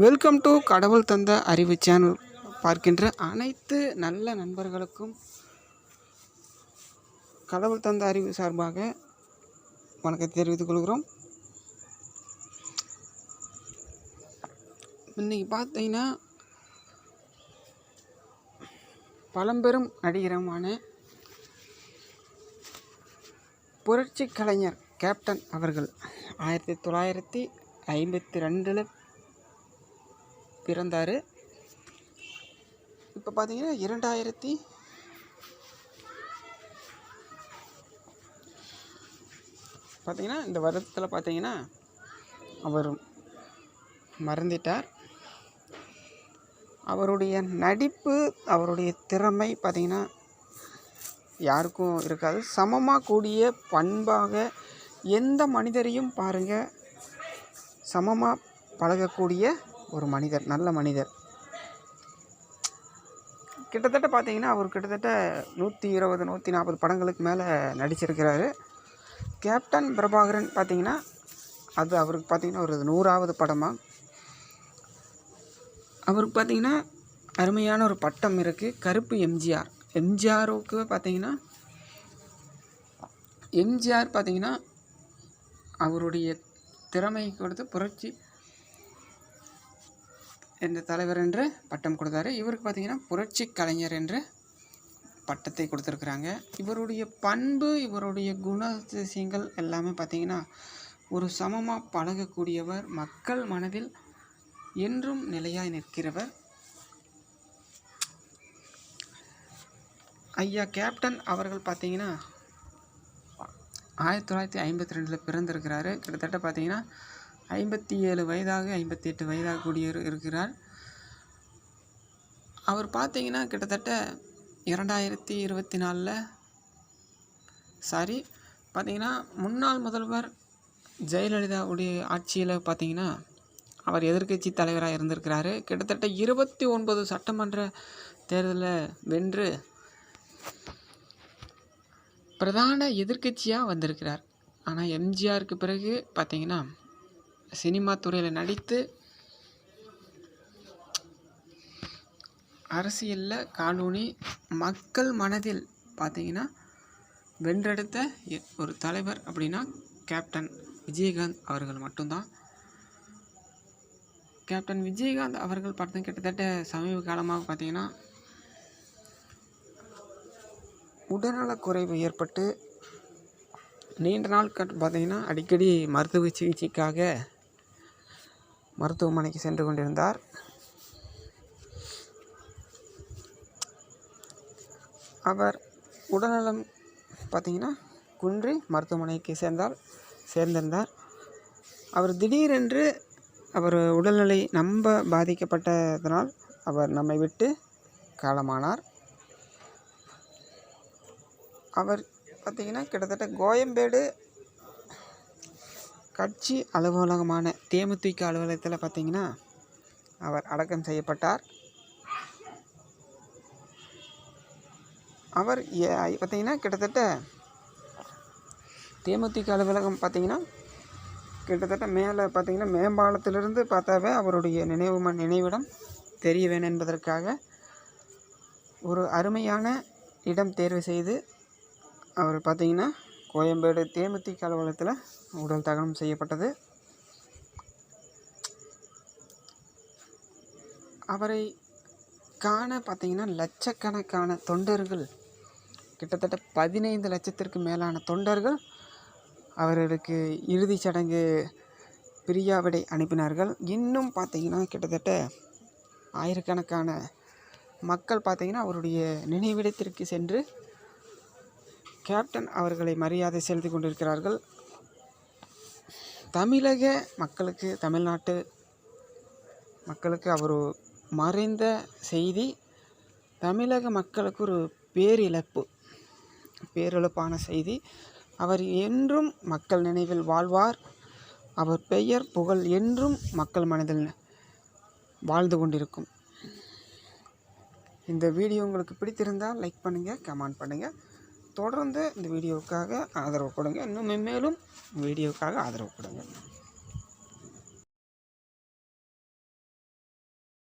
Welcome to கடவுள் தந்த அறிவு சேனல் பார்க்கின்ற அனைத்து நல்ல நண்பர்களுக்கும் கடவுள் தந்த அறிவு சார்பாக வணக்கத்தை தெரிவித்துக் கொள்கிறோம். இன்னைக்கு பார்த்தீங்கன்னா பழம்பெரும் நடிகரமான புரட்சி கலைஞர் கேப்டன் அவர்கள் ஆயிரத்தி தொள்ளாயிரத்தி ஐம்பத்தி ரெண்டில் பிறந்தார். இப்போ பார்த்தீங்கன்னா இரண்டாயிரத்தி பார்த்தீங்கன்னா இந்த வருடத்தில் பார்த்தீங்கன்னா அவர் மறந்துட்டார். அவருடைய நடிப்பு அவருடைய திறமை பார்த்திங்கன்னா யாருக்கும் இருக்காது. சமமாக கூடிய பண்பாக எந்த மனிதரையும் பாருங்கள் சமமாக பழகக்கூடிய ஒரு மனிதர் நல்ல மனிதர். கிட்டத்தட்ட பார்த்தீங்கன்னா அவர் கிட்டத்தட்ட நூற்றி இருபது நூற்றி நாற்பது படங்களுக்கு மேலே நடிச்சிருக்கிறாரு. கேப்டன் பிரபாகரன் பார்த்தீங்கன்னா அது அவருக்கு பார்த்தீங்கன்னா ஒரு நூறாவது படமாக அவருக்கு பார்த்தீங்கன்னா அருமையான ஒரு பட்டம் இருக்குது கருப்பு எம்ஜிஆர். எம்ஜிஆருக்கு பார்த்தீங்கன்னா எம்ஜிஆர் பார்த்தீங்கன்னா அவருடைய திறமை கொடுத்து புரட்சி என்ற தலைவர் என்று பட்டம் கொடுத்தாரு. இவருக்கு பார்த்தீங்கன்னா புரட்சி கலைஞர் என்று பட்டத்தை கொடுத்துருக்குறாங்க. இவருடைய பண்பு இவருடைய குணாதிசயங்கள் எல்லாமே பார்த்தீங்கன்னா ஒரு சமமாக பழகக்கூடியவர் மக்கள் மனதில் என்றும் நிலையாய் நிற்கிறவர். ஐயா கேப்டன் அவர்கள் பார்த்திங்கன்னா ஆயிரத்தி தொள்ளாயிரத்தி ஐம்பத்தி ரெண்டில் பிறந்திருக்கிறாரு. கிட்டத்தட்ட பார்த்தீங்கன்னா ஐம்பத்தி ஏழு வயதாக ஐம்பத்தி எட்டு வயதாக கூடிய இருக்கிறார். அவர் பார்த்தீங்கன்னா கிட்டத்தட்ட இரண்டாயிரத்தி இருபத்தி நாலில் சாரி பார்த்தீங்கன்னா முன்னாள் முதல்வர் ஜெயலலிதாவுடைய ஆட்சியில் பார்த்தீங்கன்னா அவர் எதிர்க்கட்சி தலைவராக இருந்திருக்கிறாரு. கிட்டத்தட்ட இருபத்தி ஒன்பது சட்டமன்ற தேர்தலில் வென்று பிரதான எதிர்க்கட்சியாக வந்திருக்கிறார். ஆனால் எம்ஜிஆருக்கு பிறகு பார்த்தீங்கன்னா சினிமா துறையில் நடித்து அரசியலில் காலூனி மக்கள் மனதில் பார்த்தீங்கன்னா வென்றெடுத்த எ- ஒரு தலைவர் அப்படின்னா கேப்டன் விஜயகாந்த் அவர்கள் மட்டும்தான். கேப்டன் விஜயகாந்த் அவர்கள் பார்த்தீங்க கிட்டத்தட்ட சமீப காலமாக பார்த்தீங்கன்னா உடல்நலக் குறைவு ஏற்பட்டு நீண்ட நாள் கட் பார்த்தீங்கன்னா அடிக்கடி மருத்துவ சிகிச்சைக்காக மருத்துவமனைக்கு சென்று கொண்டிருந்தார். அவர் உடல்நலம் பார்த்தீங்கன்னா குன்றி மருத்துவமனைக்கு சேர்ந்தால் சேர்ந்திருந்தார். அவர் திடீரென்று அவர் உடல்நிலை நம்ப பாதிக்கப்பட்டதனால் அவர் நம்மை விட்டு காலமானார். அவர் பார்த்தீங்கன்னா கிட்டத்தட்ட கோயம்பேடு கட்சி அலுவலகமான தேமுதிக அலுவலகத்தில் பார்த்தீங்கன்னா அவர் அடக்கம் செய்யப்பட்டார். அவர் ஏ- பார்த்தீங்கன்னா கிட்டத்தட்ட தேமுதிக அலுவலகம் பார்த்தீங்கன்னா கிட்டத்தட்ட மேலே பார்த்தீங்கன்னா மேம்பாலத்திலிருந்து பார்த்தாவே அவருடைய நினைவு நினைவிடம் தெரிய வேணும் என்பதற்காக ஒரு அருமையான இடம் தேர்வு செய்து அவர் பார்த்தீங்கன்னா கோயம்பேடு தேமுதிக அலுவலகத்தில் உடல் தகனம் செய்யப்பட்டது. அவரை காண பார்த்தீங்கன்னா லட்சக்கணக்கான தொண்டர்கள் கிட்டத்தட்ட பதினைந்து லட்சத்திற்கு மேலான தொண்டர்கள் அவர்களுக்கு இறுதிச் சடங்கு பிரியாவிடை அனுப்பினார்கள். இன்னும் பார்த்தீங்கன்னா கிட்டத்தட்ட ஆயிரக்கணக்கான மக்கள் பார்த்தீங்கன்னா அவருடைய நினைவிடத்திற்கு சென்று கேப்டன் அவர்களை மரியாதை செலுத்தி கொண்டிருக்கிறார்கள். தமிழக மக்களுக்கு தமிழ்நாட்டு மக்களுக்கு அவர் மறைந்த செய்தி தமிழக மக்களுக்கு ஒரு பேரிழப்பு பேரிழப்பான செய்தி. அவர் என்றும் மக்கள் நினைவில் வாழ்வார். அவர் பெயர் புகழ் என்றும் மக்கள் மனதில் வாழ்ந்து கொண்டிருக்கும். இந்த வீடியோ உங்களுக்கு பிடித்திருந்தால் லைக் பண்ணுங்கள் கமெண்ட் பண்ணுங்கள் தொடர்ந்து இந்த வீடியோவுக்காக ஆதரவு கொடுங்க. இன்னும் மென்மேலும் வீடியோவுக்காக ஆதரவு கொடுங்க.